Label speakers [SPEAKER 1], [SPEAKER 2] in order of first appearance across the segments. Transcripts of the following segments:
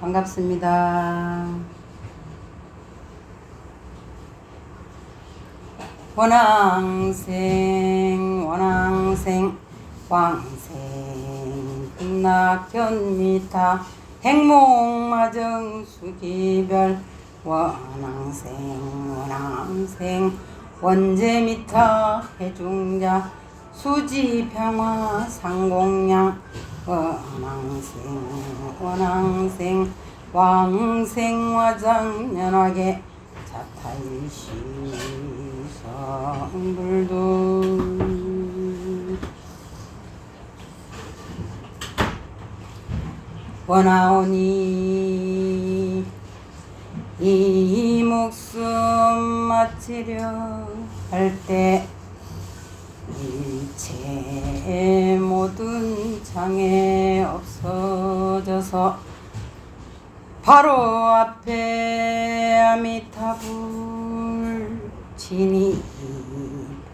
[SPEAKER 1] 반갑습니다. 원앙생 원앙생 왕생 극락견미타 행몽마정 수기별 원앙생 원앙생 원제미타 해중자 수지평화 상공양 원앙생 원앙생 왕생화장연하게 자탈시 성불도. 원하오니 이 목숨 마치려 할때 일체 모든 장애 없어져서 바로 앞에 아미타불 진이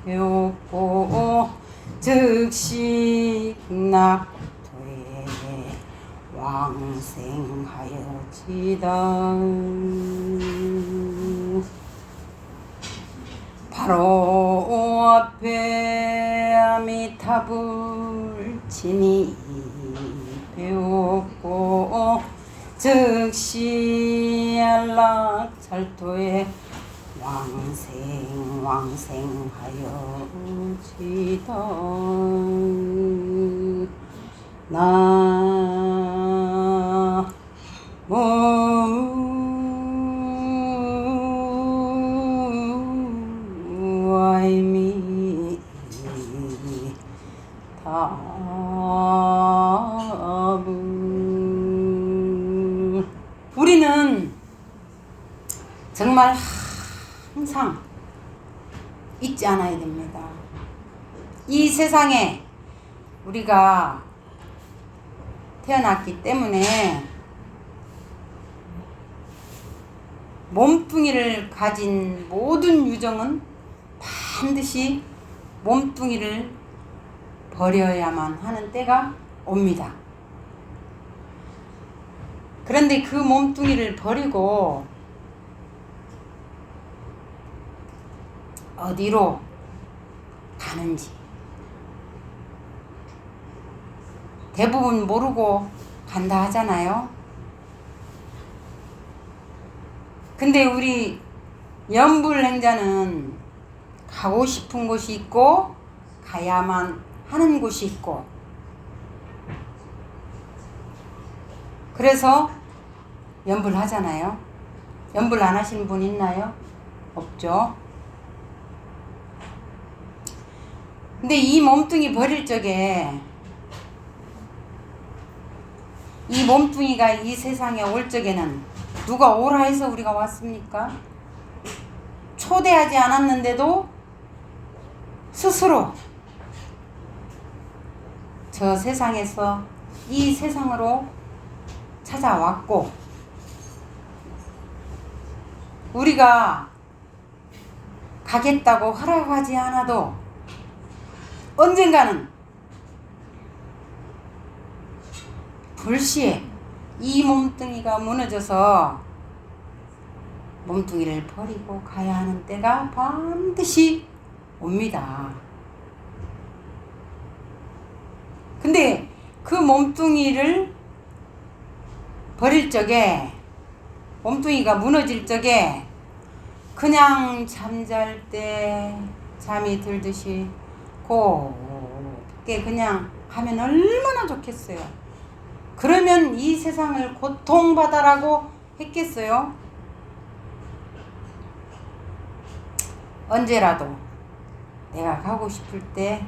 [SPEAKER 1] 배웠고 즉시 낙토에 왕생하여지다. 바로 앞에 아미타불 진이 배웠고 즉시 안락살토에 왕생 왕생하여지다 나 세상에 우리가 태어났기 때문에 몸뚱이를 가진 모든 유정은 반드시 몸뚱이를 버려야만 하는 때가 옵니다. 그런데 그 몸뚱이를 버리고 어디로 가는지 대부분 모르고 간다 하잖아요. 근데 우리 연불행자는 가고 싶은 곳이 있고 가야만 하는 곳이 있고 그래서 연불 하잖아요. 연불 안 하시는 분 있나요? 없죠. 근데 이 몸뚱이 버릴 적에 이 몸뚱이가 이 세상에 올 적에는 누가 오라 해서 우리가 왔습니까? 초대하지 않았는데도 스스로 저 세상에서 이 세상으로 찾아왔고 우리가 가겠다고 허락하지 않아도 언젠가는 불시에 이 몸뚱이가 무너져서 몸뚱이를 버리고 가야 하는 때가 반드시 옵니다. 근데 그 몸뚱이를 버릴 적에 몸뚱이가 무너질 적에 그냥 잠잘 때 잠이 들듯이 곱게 그냥 하면 얼마나 좋겠어요. 그러면 이 세상을 고통받아라고 했겠어요? 언제라도 내가 가고 싶을 때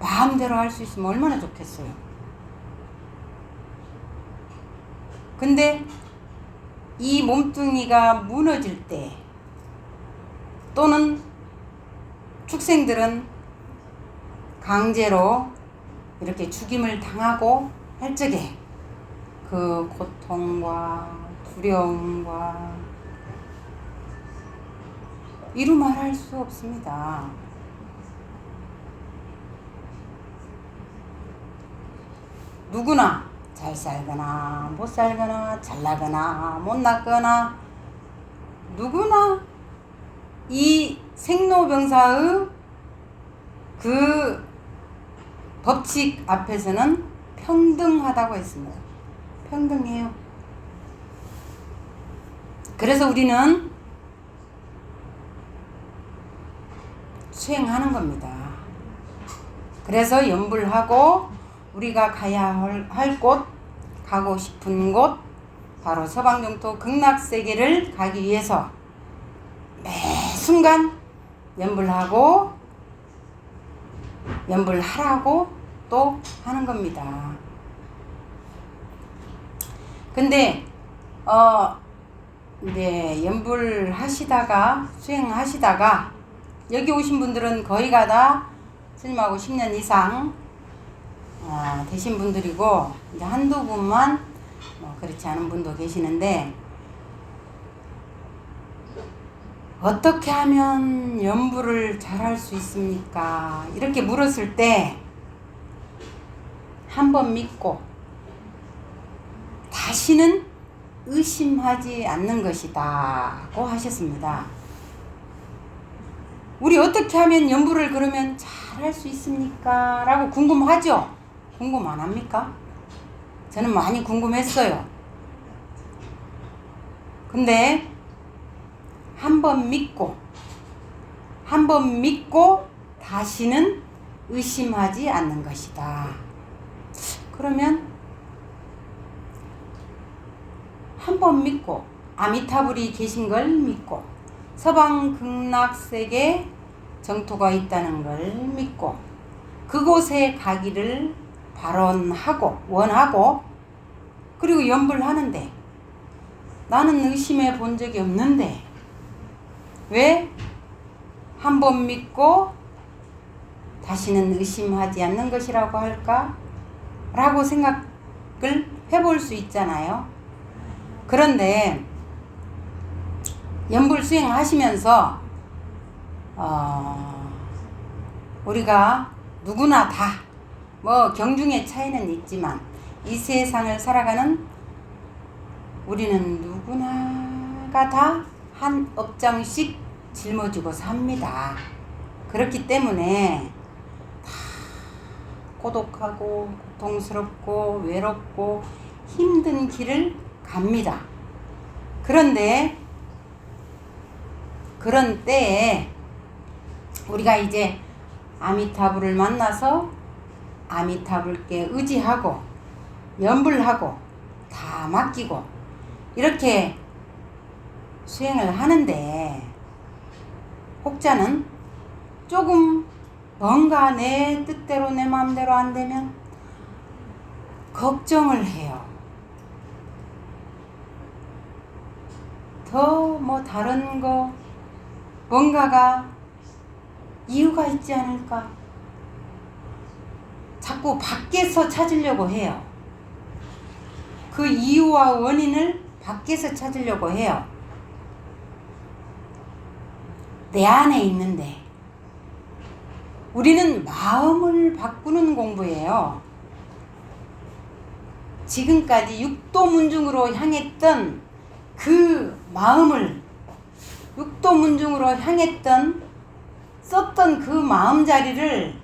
[SPEAKER 1] 마음대로 할 수 있으면 얼마나 좋겠어요. 근데 이 몸뚱이가 무너질 때 또는 축생들은 강제로 이렇게 죽임을 당하고 할 적에 그 고통과 두려움과 이루 말할 수 없습니다. 누구나 잘 살거나 못 살거나 잘 나거나 못 났거나 누구나 이 생로병사의 그 법칙 앞에서는 평등하다고 했습니다. 평등해요. 그래서 우리는 수행하는 겁니다. 그래서 연불하고 우리가 가야 할 곳, 가고 싶은 곳, 바로 서방정토 극락세계를 가기 위해서 매 순간 연불하고 연불하라고 또 하는 겁니다. 근데 어 이제 연불 하시다가 수행하시다가 여기 오신 분들은 거의가 다 스님하고 10년 이상 어, 되신 분들이고 이제 한두 분만 뭐 그렇지 않은 분도 계시는데 어떻게 하면 연부를 잘할 수 있습니까? 이렇게 물었을 때 한 번 믿고 다시는 의심하지 않는 것이다 고 하셨습니다. 우리 어떻게 하면 연부를 그러면 잘 할 수 있습니까? 라고 궁금하죠? 궁금 안 합니까? 저는 많이 궁금했어요. 근데 한 번 믿고 한 번 믿고 다시는 의심하지 않는 것이다. 그러면 한 번 믿고 아미타불이 계신 걸 믿고 서방 극락세계 정토가 있다는 걸 믿고 그곳에 가기를 발언하고 원하고 그리고 연불하는데 나는 의심해 본 적이 없는데 왜 한 번 믿고 다시는 의심하지 않는 것이라고 할까? 라고 생각을 해볼 수 있잖아요. 그런데 연불 수행하시면서 어, 우리가 누구나 다 뭐 경중의 차이는 있지만 이 세상을 살아가는 우리는 누구나가 다 한 업장씩 짊어지고 삽니다. 그렇기 때문에 다 고독하고 고통스럽고 외롭고 힘든 길을 갑니다. 그런데 그런 때에 우리가 이제 아미타불을 만나서 아미타불께 의지하고 연불하고 다 맡기고 이렇게 수행을 하는데 혹자는 조금 뭔가 내 뜻대로 내 마음대로 안 되면 걱정을 해요. 더 뭐 다른 거 뭔가가 이유가 있지 않을까? 자꾸 밖에서 찾으려고 해요. 그 이유와 원인을 밖에서 찾으려고 해요. 내 안에 있는데 우리는 마음을 바꾸는 공부예요. 지금까지 육도문중으로 향했던 그 마음을 육도문중으로 향했던 썼던 그 마음 자리를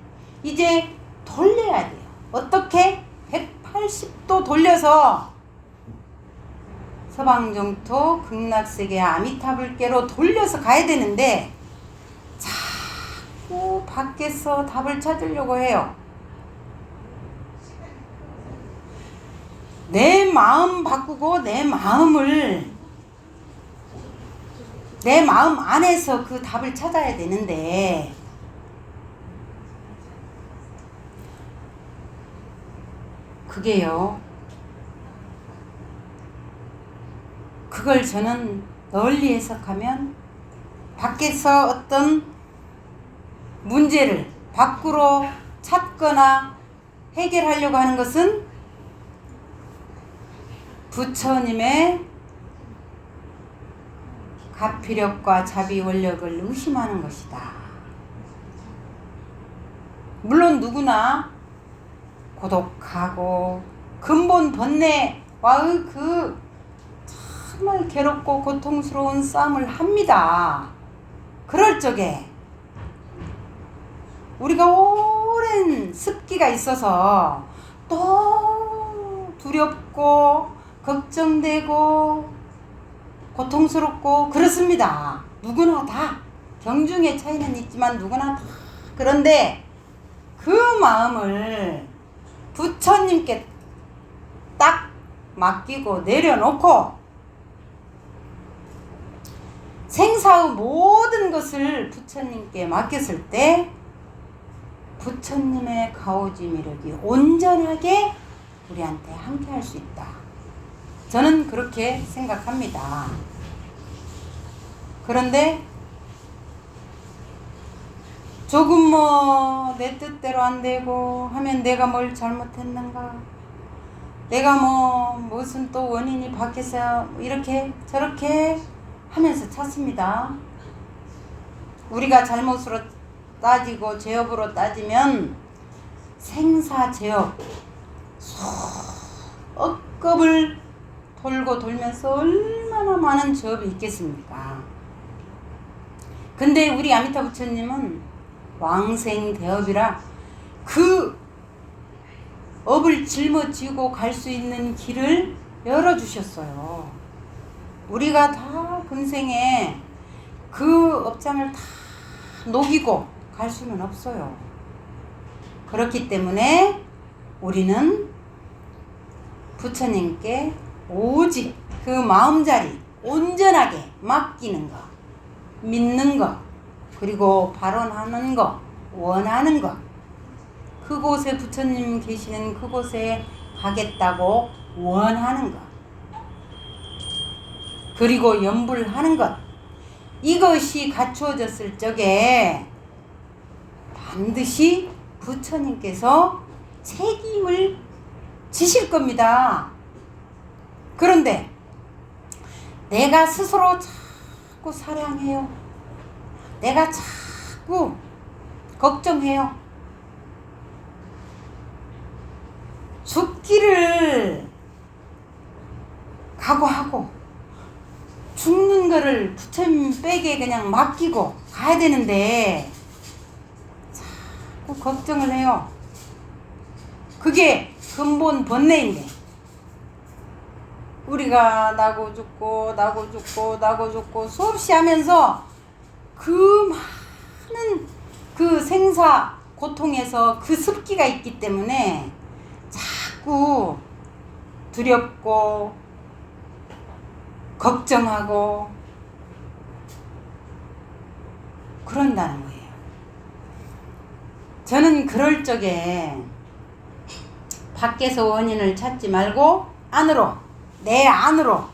[SPEAKER 1] 이제 돌려야 돼요. 어떻게? 180도 돌려서 서방정토 극락세계 아미타불께로 돌려서 가야 되는데 자꾸 밖에서 답을 찾으려고 해요. 내 마음 바꾸고 내 마음을 내 마음 안에서 그 답을 찾아야 되는데 그게요. 그걸 저는 널리 해석하면 밖에서 어떤 문제를 밖으로 찾거나 해결하려고 하는 것은 부처님의 가피력과 자비 원력을 의심하는 것이다. 물론 누구나 고독하고 근본 번뇌와의 그 정말 괴롭고 고통스러운 싸움을 합니다. 그럴 적에 우리가 오랜 습기가 있어서 또 두렵고 걱정되고 고통스럽고 그렇습니다. 누구나 다 경중의 차이는 있지만 누구나 다 그런데 그 마음을 부처님께 딱 맡기고 내려놓고 생사의 모든 것을 부처님께 맡겼을 때 부처님의 가오지미력이 온전하게 우리한테 함께 할 수 있다. 저는 그렇게 생각합니다. 그런데 조금 뭐 내 뜻대로 안 되고 하면 내가 뭘 잘못했는가? 내가 뭐 무슨 또 원인이 밖에서 이렇게 저렇게 하면서 찾습니다. 우리가 잘못으로 따지고 죄업으로 따지면 생사 죄업 억겁을 돌고 돌면서 얼마나 많은 죄업이 있겠습니까? 근데 우리 아미타 부처님은 왕생대업이라 그 업을 짊어지고 갈 수 있는 길을 열어주셨어요. 우리가 다 금생에 그 업장을 다 녹이고 갈 수는 없어요. 그렇기 때문에 우리는 부처님께 오직 그 마음자리 온전하게 맡기는 것, 믿는 것, 그리고 발언하는 것, 원하는 것, 그곳에 부처님 계시는 그곳에 가겠다고 원하는 것, 그리고 염불하는 것, 이것이 갖추어졌을 적에 반드시 부처님께서 책임을 지실 겁니다. 그런데 내가 스스로 자꾸 사랑해요. 내가 자꾸 걱정해요. 죽기를 각오하고 죽는 거를 부처님 백에 그냥 맡기고 가야 되는데 자꾸 걱정을 해요. 그게 근본 번뇌인데 우리가 나고 죽고 나고 죽고 나고 죽고 수없이 하면서 그 많은 그 생사 고통에서 그 습기가 있기 때문에 자꾸 두렵고 걱정하고 그런다는 거예요. 저는 그럴 적에 밖에서 원인을 찾지 말고 안으로 내 안으로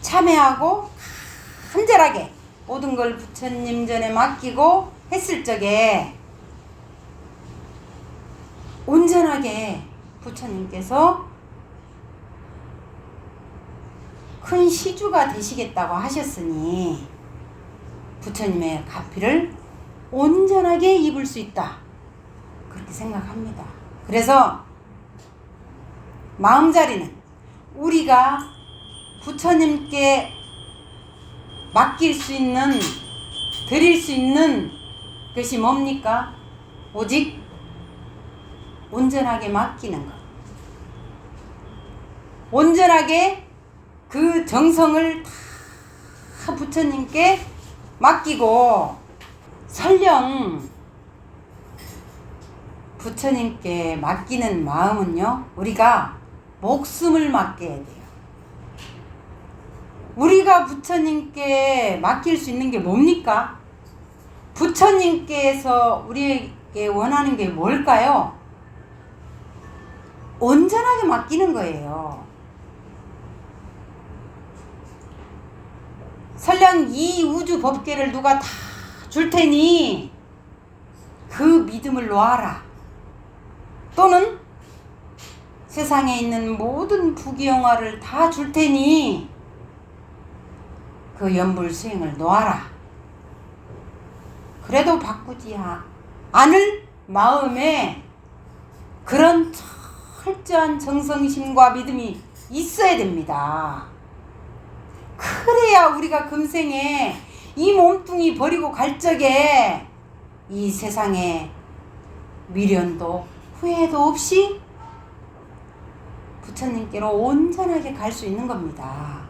[SPEAKER 1] 참여하고 간절하게 모든 걸 부처님 전에 맡기고 했을 적에 온전하게 부처님께서 큰 시주가 되시겠다고 하셨으니 부처님의 가피를 온전하게 입을 수 있다. 그렇게 생각합니다. 그래서 마음 자리는 우리가 부처님께 맡길 수 있는, 드릴 수 있는 것이 뭡니까? 오직 온전하게 맡기는 것. 온전하게 그 정성을 다 부처님께 맡기고 설령 부처님께 맡기는 마음은요, 우리가 목숨을 맡겨야 돼요. 우리가 부처님께 맡길 수 있는 게 뭡니까? 부처님께서 우리에게 원하는 게 뭘까요? 온전하게 맡기는 거예요. 설령 이 우주 법계를 누가 다 줄 테니 그 믿음을 놓아라. 또는 세상에 있는 모든 부귀영화를 다 줄 테니 그 연불 수행을 놓아라. 그래도 바꾸지 않을 마음에 그런 철저한 정성심과 믿음이 있어야 됩니다. 그래야 우리가 금생에 이 몸뚱이 버리고 갈 적에 이 세상에 미련도 후회도 없이 부처님께로 온전하게 갈 수 있는 겁니다.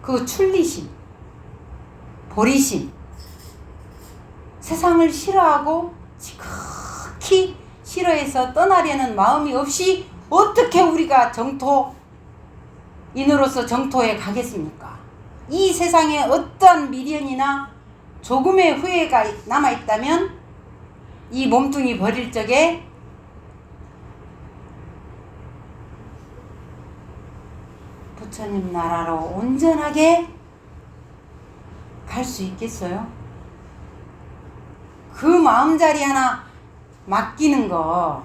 [SPEAKER 1] 그 출리심, 보리심, 세상을 싫어하고 지극히 싫어해서 떠나려는 마음이 없이 어떻게 우리가 정토 인으로서 정토에 가겠습니까? 이 세상에 어떤 미련이나 조금의 후회가 남아있다면 이 몸뚱이 버릴 적에 부처님 나라로 온전하게 갈 수 있겠어요? 그 마음자리 하나 맡기는 거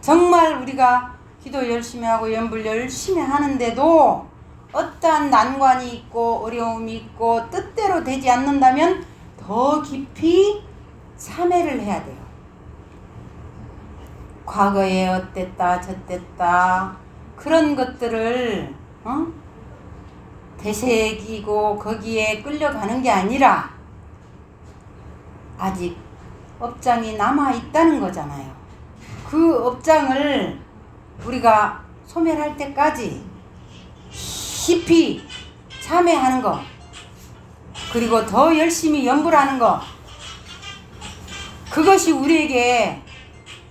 [SPEAKER 1] 정말 우리가 기도 열심히 하고 연불 열심히 하는데도 어떠한 난관이 있고 어려움이 있고 뜻대로 되지 않는다면 더 깊이 참회를 해야 돼요. 과거에 어땠다 저땠다 그런 것들을 어? 되새기고 거기에 끌려가는 게 아니라 아직 업장이 남아 있다는 거잖아요. 그 업장을 우리가 소멸할 때까지 깊이 참회하는 거 그리고 더 열심히 연불하는 거 그것이 우리에게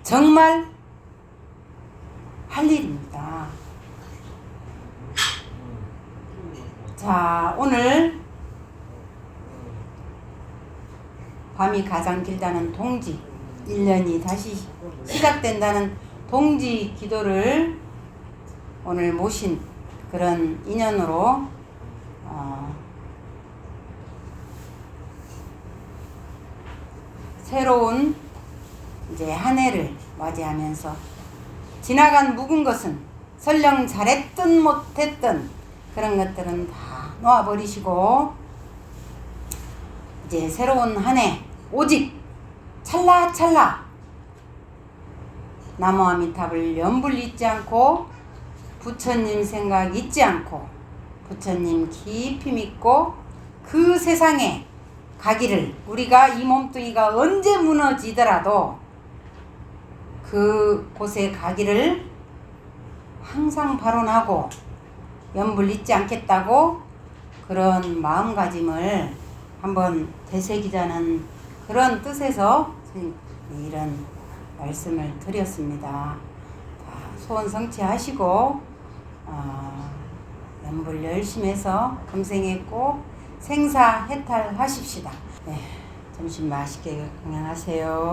[SPEAKER 1] 정말 할 일입니다. 자, 오늘 밤이 가장 길다는 동지 1년이 다시 시작된다는 동지 기도를 오늘 모신 그런 인연으로 어, 새로운 이제 한 해를 맞이하면서 지나간 묵은 것은 설령 잘했든 못했든 그런 것들은 다 놓아버리시고 이제 새로운 한 해 오직 찰나찰나 나무 아미탑을 연불 잊지 않고 부처님 생각 잊지 않고 부처님 깊이 믿고 그 세상에 가기를 우리가 이 몸뚱이가 언제 무너지더라도 그 곳에 가기를 항상 발언하고 연불 잊지 않겠다고 그런 마음가짐을 한번 되새기자는 그런 뜻에서 이런 말씀을 드렸습니다. 다 소원 성취하시고 어, 연불 열심히 해서 금생에 꼭 생사 해탈하십시다. 네, 점심 맛있게 건강하세요.